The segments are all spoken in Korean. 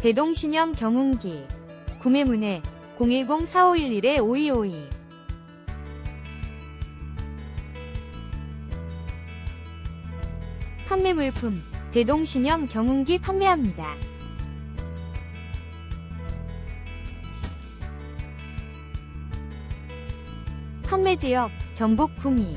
대동신형 경운기. 구매 문의 010-4511-5252 판매 물품 대동신형 경운기 판매합니다. 판매 지역 경북 구미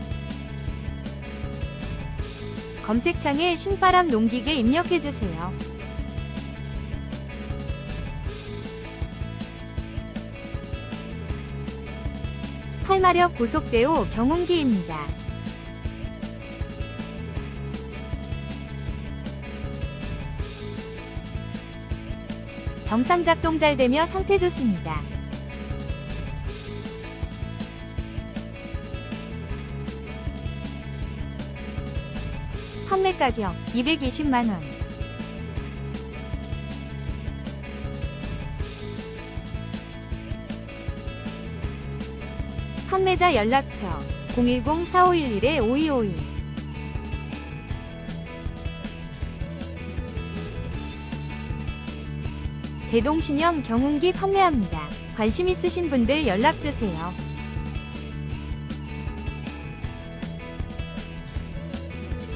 검색창에 신바람 농기계 입력해주세요. 팔마력 고속대오 경운기입니다. 정상 작동 잘 되며 상태 좋습니다. 판매 가격 220만원. 판매자 연락처 010-4511-5252 대동신형 경운기 판매합니다. 관심 있으신 분들 연락주세요.